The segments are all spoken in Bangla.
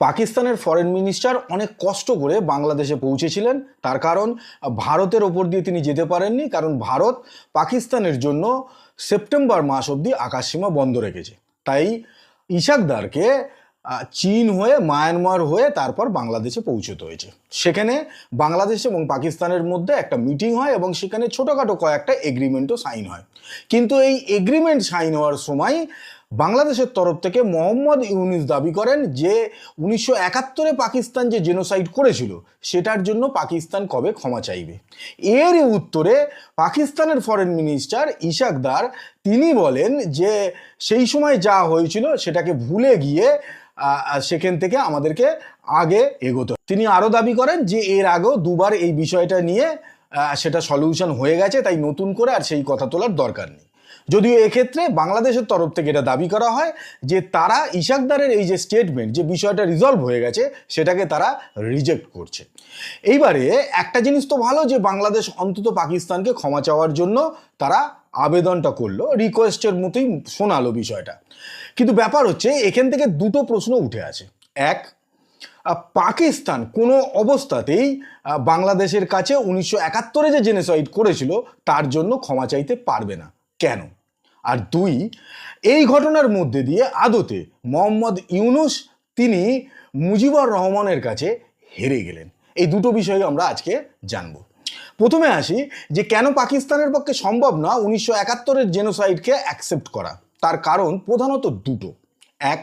পাকিস্তানের ফরেন মিনিস্টার অনেক কষ্ট করে বাংলাদেশে পৌঁছেছিলেন। তার কারণ, ভারতের ওপর দিয়ে তিনি যেতে পারেননি, কারণ ভারত পাকিস্তানের জন্য সেপ্টেম্বর মাস অবধি আকাশসীমা বন্ধ রেখেছে। তাই ইশাকদারকে চীন হয়ে, মায়ানমার হয়ে তারপর বাংলাদেশে পৌঁছতে হয়েছে। সেখানে বাংলাদেশ এবং পাকিস্তানের মধ্যে একটা মিটিং হয় এবং সেখানে ছোটোখাটো কয়েকটা এগ্রিমেন্টও সাইন হয়। কিন্তু এই এগ্রিমেন্ট সাইন হওয়ার সময় বাংলাদেশের তরফ থেকে মোহাম্মদ ইউনিস দাবি করেন যে উনিশশো একাত্তরে পাকিস্তান যে জেনোসাইড করেছিল, সেটার জন্য পাকিস্তান কবে ক্ষমা চাইবে? এর উত্তরে পাকিস্তানের ফরেন মিনিস্টার ইশাকদার, তিনি বলেন যে সেই সময় যা হয়েছিল সেটাকে ভুলে গিয়ে সেখান থেকে আমাদেরকে আগে এগোতে তিনি আরও দাবি করেন যে এর আগেও দুবার এই বিষয়টা নিয়ে সেটা সলিউশন হয়ে গেছে, তাই নতুন করে আর সেই কথা তোলার দরকার নেই। যদিও এক্ষেত্রে বাংলাদেশের তরফ থেকে এটা দাবি করা হয় যে তারা ইশাকদারের এই যে স্টেটমেন্ট যে বিষয়টা রিজলভ হয়ে গেছে, সেটাকে তারা রিজেক্ট করছে। এইবারে একটা জিনিস তো ভালো যে বাংলাদেশ অন্তত পাকিস্তানকে ক্ষমা চাওয়ার জন্য তারা আবেদনটা করল রিকোয়েস্টের মতোই শোনালো বিষয়টা। কিন্তু ব্যাপার হচ্ছে, এখান থেকে দুটো প্রশ্ন উঠে আছে। এক পাকিস্তান কোনো অবস্থাতেই বাংলাদেশের কাছে উনিশশো একাত্তরে যে জেনেসাইড করেছিল, তার জন্য ক্ষমা চাইতে পারবে না। কেন? আর দুই, এই ঘটনার মধ্যে দিয়ে আদতে মোহাম্মদ ইউনুস তিনি মুজিবুর রহমানের কাছে হেরে গেলেন। এই দুটো বিষয় আমরা আজকে জানব। প্রথমে আসি যে কেন পাকিস্তানের পক্ষে সম্ভব না উনিশশো একাত্তরের জেনোসাইডকে অ্যাকসেপ্ট করা। তার কারণ প্রধানত দুটো। এক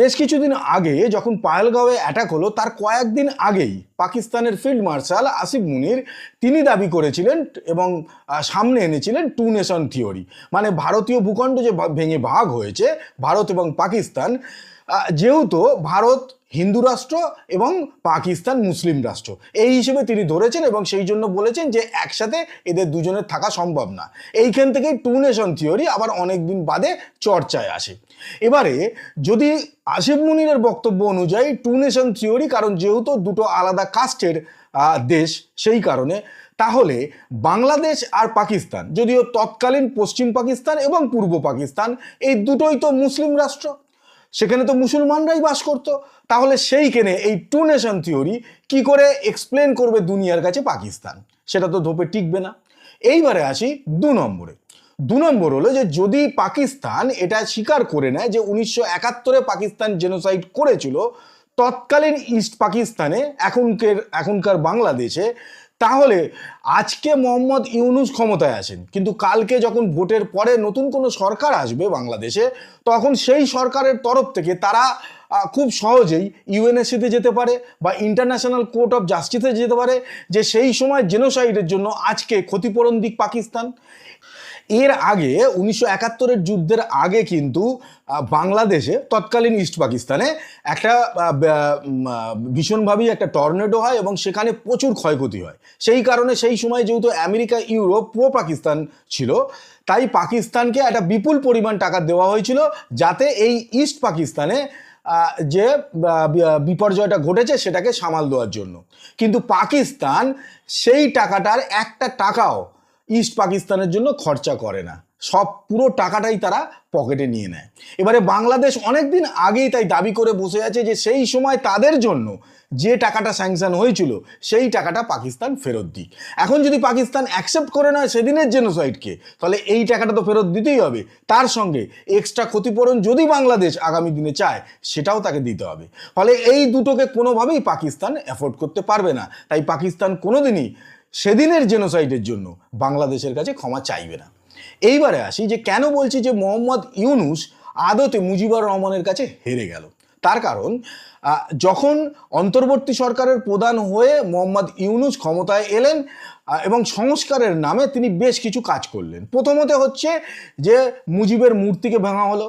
বেশ কিছুদিন আগে যখন পায়েলগাঁওয়ে অ্যাটাক হলো, তার কয়েকদিন আগেই পাকিস্তানের ফিল্ড মার্শাল আসিফ মুনির, তিনি দাবি করেছিলেন এবং সামনে এনেছিলেন টু নেশন থিওরি মানে ভারতীয় ভূখণ্ড যে ভেঙে ভাগ হয়েছে, ভারত এবং পাকিস্তান যেহেতু ভারত হিন্দু রাষ্ট্র এবং পাকিস্তান মুসলিম রাষ্ট্র। এই হিসেবে তিনি ধরেছেন এবং সেই জন্য বলেছেন যে একসাথে এদের দুজনের থাকা সম্ভব না। এইখান থেকেই টু নেশন থিওরি আবার অনেক দিন বাদে চর্চায় আসে। এবারে যদি আসিফ মুনিরের বক্তব্য অনুযায়ী টু নেশন থিওরি, কারণ যেহেতু দুটো আলাদা কাস্টের দেশ সেই কারণে, তাহলে বাংলাদেশ আর পাকিস্তান, যদিও তৎকালীন পশ্চিম পাকিস্তান এবং পূর্ব পাকিস্তান, এই দুটোই তো মুসলিম রাষ্ট্র। সেখানে তো মুসলমানরাই বাস করতো। তাহলে সেইখানে এই টু নেশন থিওরি কি করে এক্সপ্লেন করবে দুনিয়ার কাছে পাকিস্তান? সেটা তো ধোপে টিকবে না। এইবারে আসি দু নম্বরে। দু নম্বর হলো যে যদি পাকিস্তান এটা স্বীকার করে নেয় যে উনিশশো একাত্তরে পাকিস্তান জেনোসাইড করেছিল, তৎকালীন ইস্ট পাকিস্তানে এখনকার এখনকার বাংলাদেশে তাহলে আজকে মোহাম্মদ ইউনুস ক্ষমতায় আছেন, কিন্তু কালকে যখন ভোটের পরে নতুন কোনো সরকার আসবে বাংলাদেশে, তখন সেই সরকারের তরফ থেকে তারা খুব সহজেই ইউএনএসসিতে যেতে পারে বা ইন্টারন্যাশনাল কোর্ট অফ জাস্টিসে যেতে পারে, যে সেই সময় জেনোসাইডের জন্য আজকে ক্ষতিপূরণ দিক পাকিস্তান। এর আগে উনিশশো একাত্তরের যুদ্ধের আগে কিন্তু বাংলাদেশে তৎকালীন ইস্ট পাকিস্তানে একটা ভীষণভাবেই একটা টর্নেডো হয় এবং সেখানে প্রচুর ক্ষয়ক্ষতি হয়। সেই কারণে সেই সময় যেহেতু আমেরিকা, ইউরোপ, প্রো পাকিস্তান ছিল, তাই পাকিস্তানকে একটা বিপুল পরিমাণ টাকা দেওয়া হয়েছিল যাতে এই ইস্ট পাকিস্তানে যে বিপর্যয়টা ঘটেছে সেটাকে সামাল দেওয়ার জন্য। কিন্তু পাকিস্তান সেই টাকাটার একটা টাকাও ইস্ট পাকিস্তানের জন্য খরচা করে না। সব পুরো টাকাটাই তারা পকেটে নিয়ে নেয়। এবারে বাংলাদেশ অনেক দিন আগেই তাই দাবি করে বসে আছে যে সেই সময় তাদের জন্য যে টাকাটা স্যাংশন হয়েছিল, সেই টাকাটা পাকিস্তান ফেরত দিক। এখন যদি পাকিস্তান অ্যাকসেপ্ট করে নেয় সেদিনের জেনোসাইডকে তাহলে এই টাকাটা তো ফেরত দিতেই হবে। তার সঙ্গে এক্সট্রা ক্ষতিপূরণ যদি বাংলাদেশ আগামী দিনে চায়, সেটাও তাকে দিতে হবে। ফলে এই দুটোকে কোনোভাবেই পাকিস্তান অ্যাফোর্ড করতে পারবে না। তাই পাকিস্তান কোনোদিনই সেদিনের জেনোসাইডের জন্য বাংলাদেশের কাছে ক্ষমা চাইবে না। এইবারে আসি যে কেন বলছি যে মোহাম্মদ ইউনুস আদতে মুজিবুর রহমানের কাছে হেরে গেল? তার কারণ যখন অন্তর্বর্তী সরকারের প্রধান হয়ে মোহাম্মদ ইউনুস ক্ষমতায় এলেন এবং সংস্কারের নামে তিনি বেশ কিছু কাজ করলেন। প্রথমত হচ্ছে যে মুজিবের মূর্তিকে ভাঙা হলো।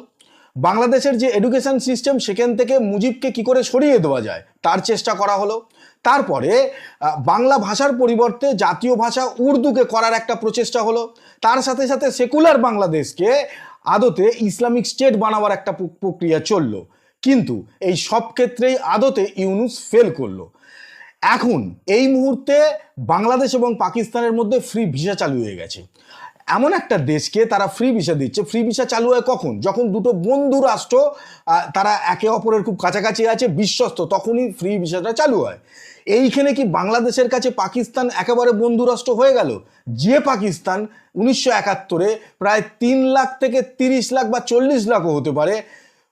বাংলাদেশের যে এডুকেশন সিস্টেম সেখান থেকে মুজিবকে কি করে সরিয়ে দেওয়া যায়? তার চেষ্টা করা হলো। তারপরে বাংলা ভাষার পরিবর্তে জাতীয় ভাষা উর্দুকে করার একটা প্রচেষ্টা হলো। তার সাথে সাথে সেকুলার বাংলাদেশকে আদতে ইসলামিক স্টেট বানাবার একটা প্রক্রিয়া চলল। কিন্তু এই সব ক্ষেত্রেই আদতে ইউনুস ফেল করল। এখন এই মুহূর্তে বাংলাদেশ এবং পাকিস্তানের মধ্যে ফ্রি ভিসা চালু হয়ে গেছে। এমন একটা দেশকে তারা ফ্রি ভিসা দিচ্ছে। ফ্রি ভিসা চালু হয় কখন? যখন দুটো বন্ধু রাষ্ট্র তারা একে অপরের খুব কাছাকাছি আছে, বিশ্বস্ত, তখনই ফ্রি ভিসাটা চালু হয়। এইখানে কি বাংলাদেশের কাছে পাকিস্তান একেবারে বন্ধু রাষ্ট্র হয়ে গেল? যে পাকিস্তান উনিশশো একাত্তরে প্রায় তিন লাখ থেকে তিরিশ লাখ বা চল্লিশ লাখও হতে পারে,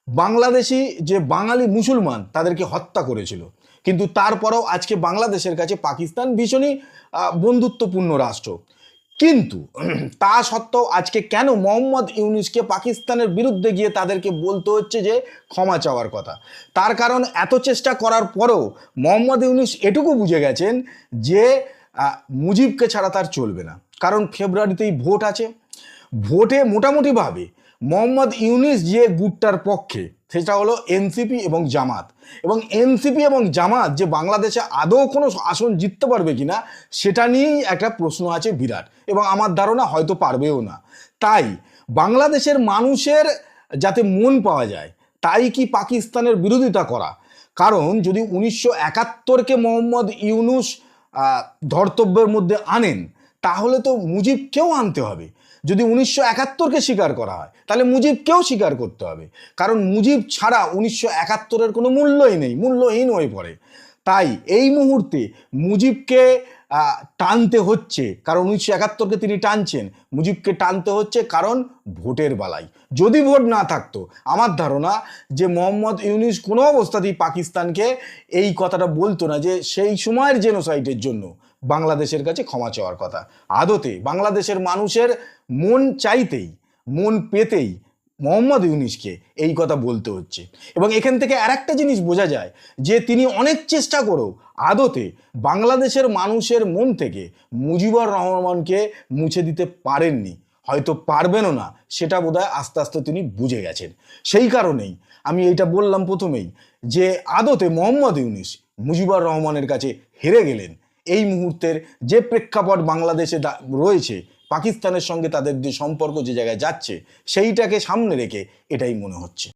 বাংলাদেশি যে বাঙালি মুসলমান তাদেরকে হত্যা করেছিল। কিন্তু তারপরেও আজকে বাংলাদেশের কাছে পাকিস্তান ভীষণই বন্ধুত্বপূর্ণ রাষ্ট্র। কিন্তু তা সত্ত্বেও আজকে কেন মোহাম্মদ ইউনুসকে পাকিস্তানের বিরুদ্ধে গিয়ে তাদেরকে বলতে হচ্ছে যে ক্ষমা চাওয়ার কথা? তার কারণ এত চেষ্টা করার পরেও মোহাম্মদ ইউনুস এটুকু বুঝে গেছেন যে মুজিবকে ছাড়া তার চলবে না। কারণ ফেব্রুয়ারিতেই ভোট আছে। ভোটে মোটামুটিভাবে মোহাম্মদ ইউনিস যে গুটটার পক্ষে, সেটা হলো এনসিপি এবং জামাত। এবং এনসিপি এবং জামাত যে বাংলাদেশে আদৌ কোনো আসন জিততে পারবে কিনা, সেটা নিয়েই একটা প্রশ্ন আছে বিরাট। এবং আমার ধারণা হয়তো পারবেও না। তাই বাংলাদেশের মানুষের যাতে মন পাওয়া যায়, তাই কি পাকিস্তানের বিরোধিতা করা? কারণ যদি উনিশশো একাত্তরকে মোহাম্মদ ইউনুস ধর্তব্যের মধ্যে আনেন, তাহলে তো মুজিবকেও আনতে হবে। যদি উনিশশো একাত্তরকে স্বীকার করা হয়, তাহলে মুজিবকেও স্বীকার করতে হবে। কারণ মুজিব ছাড়া উনিশশো একাত্তরের কোনো মূল্যই নেই, মূল্যহীন হয়ে পড়ে। তাই এই মুহূর্তে মুজিবকে টানতে হচ্ছে, কারণ উনিশশো একাত্তরকে তিনি টানছেন। মুজিবকে টানতে হচ্ছে কারণ ভোটের বালাই। যদি ভোট না থাকতো, আমার ধারণা যে মোহাম্মদ ইউনিস কোনো অবস্থাতেই পাকিস্তানকে এই কথাটা বলতো না যে সেই সময়ের জেনোসাইটের জন্য বাংলাদেশের কাছে ক্ষমা চাওয়ার কথা। আদতে বাংলাদেশের মানুষের মন চাইতেই, মন পেতেই মোহাম্মদ ইউনিসকে এই কথা বলতে হচ্ছে। এবং এখান থেকে আরেকটা জিনিস বোঝা যায় যে তিনি অনেক চেষ্টা করেও আদতে বাংলাদেশের মানুষের মন থেকে মুজিবুর রহমানকে মুছে দিতে পারেননি। হয়তো পারবেনও না, সেটা বোধহয় আস্তে আস্তে তিনি বুঝে গেছেন। সেই কারণেই আমি এইটা বললাম প্রথমেই যে আদতে মোহাম্মদ ইউনিস মুজিবুর রহমানের কাছে হেরে গেলেন। এই মুহূর্তের যে প্রেক্ষাপট বাংলাদেশে রয়েছে পাকিস্তানের সঙ্গে তাদের যে সম্পর্ক যে জায়গায় যাচ্ছে সেইটাকে সামনে রেখে এটাই মনে হচ্ছে।